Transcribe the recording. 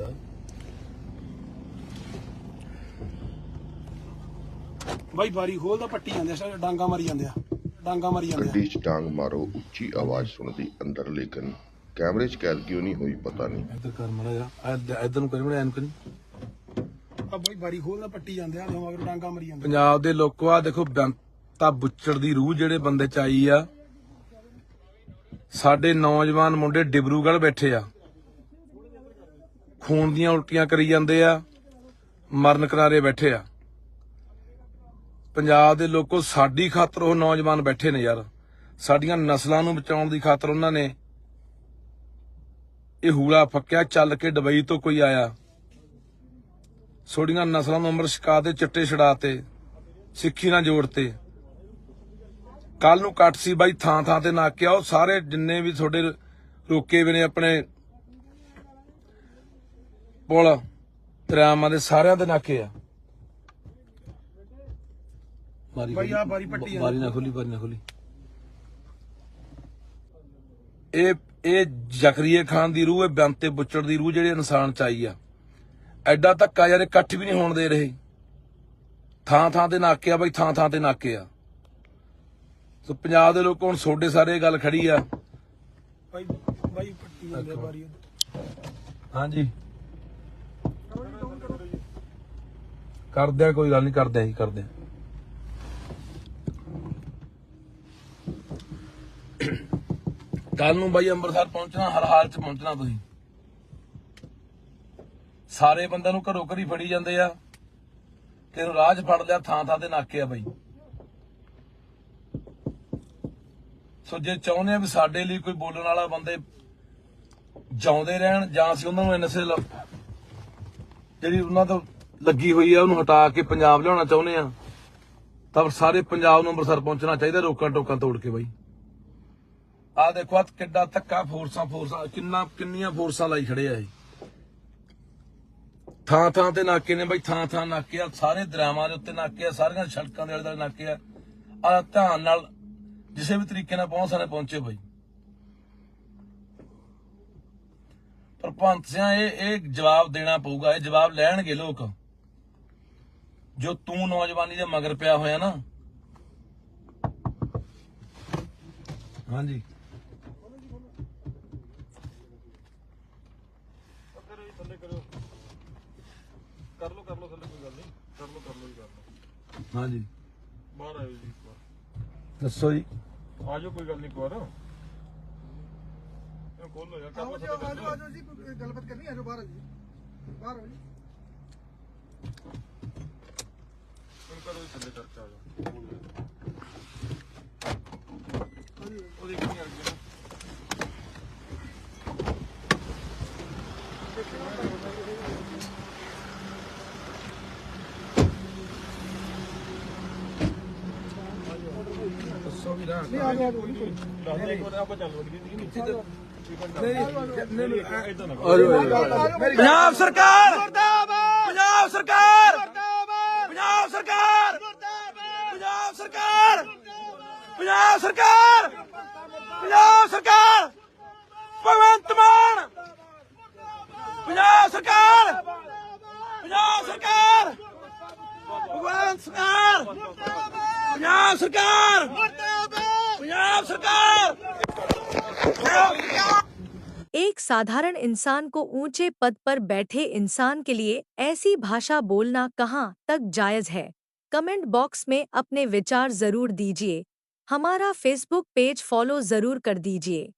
ਕੀਤਾ ਬਾਈ ਬਾਰੀ ਖੋਲਦਾ ਪੱਟੀ ਜਾਂਦੇ ਆ ਡਾਂਗਾ ਮਾਰੀ ਜਾਂਦੇ ਆ ਡਾਂਗਾ ਮਾਰੀ ਜਾਂਦੇ ਗੱਡੀ 'ਚ ਡਾਂਗ ਮਾਰੋ ਉੱਚੀ ਆਵਾਜ਼ ਸੁਣਦੀ ਅੰਦਰ ਲੇਕਿਨ ਕੈਮਰੇ 'ਚ ਕੈਦ ਕਿਉਂ ਨਹੀਂ ਹੋਈ ਪਤਾ ਨਹੀਂ। ਇੱਧਰ ਕਰ ਮੜਾ ਜਾ ਇੱਧਰ ਨੂੰ ਕਰੀ ਮੜਾ ਐਨ ਕਰੀ। ਆ ਆ ਬਾਈ ਬਾਰੀ ਖੋਲਦਾ ਪੱਟੀ ਜਾਂਦੇ ਆ ਮਗਰ ਡਾਂਗਾ ਮਾਰੀ ਜਾਂਦੇ ਪੰਜਾਬ ਦੇ ਲੋਕੋ ਆ ਦੇਖੋ ਬੰਤਾ ਬੁੱਚੜ ਦੀ ਰੂਹ ਜਿਹੜੇ ਬੰਦੇ ਚ ਆਈ ਆ। ਸਾਡੇ ਨੌਜਵਾਨ ਮੁੰਡੇ ਡਿਬਰੂਗੜ੍ਹ ਬੈਠੇ ਆ। ਖੂਨ ਦੀਆਂ ਉਲਟੀਆਂ ਕਰੀ ਜਾਂਦੇ ਆ, ਮਰਨ ਕਿਨਾਰੇ ਬੈਠੇ ਆ। ਪੰਜਾਬ ਦੇ ਲੋਕੋ, ਸਾਡੀ ਖਾਤਰ ਉਹ ਨੌਜਵਾਨ ਬੈਠੇ ਨੇ ਯਾਰ। ਸਾਡੀਆਂ ਨਸਲਾਂ ਨੂੰ ਬਚਾਉਣ ਦੀ ਖਾਤਰ ਉਹਨਾਂ ਨੇ ਇਹ ਹੂਲਾ ਫੱਕਿਆ, ਚੱਲ ਕੇ ਦੁਬਈ ਤੋਂ ਕੋਈ ਆਇਆ। ਛੋਡੀਆਂ ਨਸਲਾਂ ਨੂੰ ਅੰਮ੍ਰਿਤ ਛਕਾ ਤੇ, ਚਿੱਟੇ ਛੜਾ ਤੇ, ਸਿੱਖੀ ਨਾਲ ਜੋੜਤੇ ਕੱਲ ਨੂੰ ਕੱਟ ਸੀ ਬਾਈ ਥਾਂ ਥਾਂ ਤੇ ਨਾਕਿਆ ਉਹ ਸਾਰੇ ਜਿੰਨੇ ਵੀ ਤੁਹਾਡੇ ਰੋਕੇ ਵੀ ਨੇ ਆਪਣੇ ਪੁਲ ਦਰਿਆਵਾਂ ਦੇ ਸਾਰਿਆਂ ਦੇ ਨਾਕੇ ਆ। ਬਾਰੀ ਬਾਈ ਆ ਬਾਰੀ ਪੱਟੀ ਬਾਰੀ ਨਾ ਖੋਲੀ ਬਾਰੀ ਨਾ ਖੋਲੀ। ਇਹ ਇਹ ਜ਼ਕਰੀਏ ਖਾਨ ਦੀ ਰੂਹ ਹੈ ਬੰਤੇ ਬੁੱਚੜ ਦੀ ਰੂਹ ਜਿਹੜੇ ਇਨਸਾਨ ਚ ਆਈ ਆ। ਐਡਾ ਧੱਕਾ ਯਾਰ ਇਕੱਠ ਵੀ ਨਹੀਂ ਹੋਣ ਦੇ ਰਹੇ। ਥਾਂ ਥਾਂ ਤੇ ਨਾਕੇ ਆ ਬਈ ਥਾਂ ਥਾਂ ਤੇ ਨਾਕੇ ਆ। ਸੋ ਪੰਜਾਬ ਦੇ ਲੋਕ ਹੁਣ ਸੋਡੇ ਸਾਰੇ ਇਹ ਗੱਲ ਖੜੀ ਆ। ਬਾਈ ਬਾਈ ਪੱਟੀ ਜਾਂਦੇ ਆ ਬਾਰੀ ਹਾਂਜੀ। ਕਰਦੇ ਆ, ਕੋਈ ਗੱਲ ਨਹੀਂ ਕਰਦੇ ਆ ਜੀ, ਕਰਦੇ ਆ। ਕੱਲ ਨੂੰ ਬਾਈ ਅੰਮ੍ਰਿਤਸਰ ਪਹੁੰਚਣਾ, ਹਰ ਹਾਲ ਪਹੁੰਚਣਾ ਤੁਸੀਂ। ਸਾਰੇ ਬੰਦਿਆਂ ਨੂੰ ਘਰੋਂ ਘਰੀ ਫੜੀ ਜਾਂਦੇ ਆ। ਤੇ ਰਾਹ 'ਚ ਫੜ ਲਿਆ, ਥਾਂ ਥਾਂ ਤੇ ਨਾਕੇ ਆ ਬਾਈ। ਸੋ ਜੇ ਚਾਹੁੰਦੇ ਆ ਵੀ ਸਾਡੇ ਲਈ ਕੋਈ ਬੋਲਣ ਵਾਲਾ ਬੰਦੇ ਜਾਉਂਦੇ ਰਹਿਣ, ਜਾਂ ਅਸੀਂ ਉਹਨਾਂ ਨੂੰ ਐਨਐਸਏ ਜਿਹੜੀ ਉਹਨਾਂ ਤੋਂ ਲੱਗੀ ਹੋਈ ਆ, ਉਹਨੂੰ ਹਟਾ ਕੇ ਪੰਜਾਬ ਲਿਆਉਣਾ ਚਾਹੁੰਦੇ ਆ। ਤਾਂ ਸਾਰੇ ਪੰਜਾਬ ਨੂੰ ਅੰਮ੍ਰਿਤਸਰ ਪਹੁੰਚਣਾ ਚਾਹੀਦਾ, ਰੋਕਾਂ ਟੋਕਾਂ ਤੋੜ ਕੇ ਬਾਈ। ਆ ਦੇਖੋ ਆ ਕਿੱਡਾ ਧੱਕਾ ਫੋਰਸਾਂ ਫੋਰਸਾਂ, ਕਿੰਨਾ ਕਿੰਨੀਆਂ ਫੋਰਸਾਂ ਲਾਈ ਖੜੇ ਆ ਇਹ। ਥਾਂ ਥਾਂ ਤੇ ਨਾਕੇ ਨੇ ਬਾਈ, ਥਾਂ ਥਾਂ ਨਾਕੇ ਆ, ਸਾਰੇ ਦਰਿਆਵਾਂ ਦੇ ਉੱਤੇ ਨਾਕੇ ਆ, ਸਾਰੀਆਂ ਸੜਕਾਂ ਦੇ ਆਲੇ ਦੁਆਲੇ ਨਾਕੇ ਆ। ਆ ਧਿਆਨ ਨਾਲ, ਜਿਸੇ ਵੀ ਤਰੀਕੇ ਨਾਲ ਪਹੁੰਚ ਸਕਦੇ ਪਹੁੰਚੇ ਬਾਈ। ਸਿਆ ਇਹ ਇਹ ਜਵਾਬ ਦੇਣਾ ਪਊਗਾ ਇਹ ਜਵਾਬ ਲੈਣਗੇ ਲੋਕ। ਜੋ ਤੂੰ ਨੌਜਵਾਨੀ ਦੇ ਮਗਰ ਪਿਆ ਹੋਇਆ ਨਾ। ਹਾਂਜੀ। ਕਰ ਲੋ ਕਰ ਲੋ ਥੱਲੇ ਕੋਈ ਗੱਲ ਨਹੀਂ। ਕਰ ਲੋ ਕਰ ਲੋ ਜੀ ਕਰ ਲੋ ਹਾਂਜੀ। ਬਾਹਰ ਆਇਓ ਜੀ ਇੱਕ ਵਾਰ। ਦੱਸੋ ਜੀ। ਆ ਜਾਓ ਕੋਈ ਗੱਲ ਨਹੀਂ ਇੱਕ ਵਾਰ। ਖੋਲ ਯਾਰ ਕਰ ਲੋ ਥੱਲੇ ਕਰ ਲਓ। ਜੀ ਗੱਲਬਾਤ ਕਰਨੀ ਆ ਜੋ ਬਾਹਰ ਜੀ ਬਾਹਰ ਆ ਜੀ ਹੁਣ ਕਰੋ ਥੱਲੇ ਕਰਕੇ ਆ ਜਾਓ ਉਹਦੀ ਕਿੰਨੀ ਆ ਗਈ ਦੱਸੋ ਵੀ ਨਾ ਨਹੀਂ ਆ ਗਿਆ ਜੀ ਦੱਸ ਇੱਕ ਵਾਰ ਆਪਾਂ ਚੱਲ ਵੜੀ ਨਹੀਂ ਪੰਜਾਬ ਸਰਕਾਰ! ਪੰਜਾਬ ਸਰਕਾਰ! ਪੰਜਾਬ ਸਰਕਾਰ! ਪੰਜਾਬ ਸਰਕਾਰ! ਪੰਜਾਬ ਸਰਕਾਰ! ਪੰਜਾਬ ਸਰਕਾਰ! ਭਗਵੰਤ ਮਾਨ! ਪੰਜਾਬ ਸਰਕਾਰ! ਪੰਜਾਬ ਸਰਕਾਰ! ਭਗਵੰਤ ਸਰਕਾਰ ਪੰਜਾਬ ਸਰਕਾਰ! सरकार। एक साधारण इंसान को ऊँचे पद पर बैठे इंसान के लिए ऐसी भाषा बोलना कहाँ तक जायज़ है? कमेंट बॉक्स में अपने विचार ज़रूर दीजिए। हमारा फेसबुक पेज फॉलो ज़रूर कर दीजिए।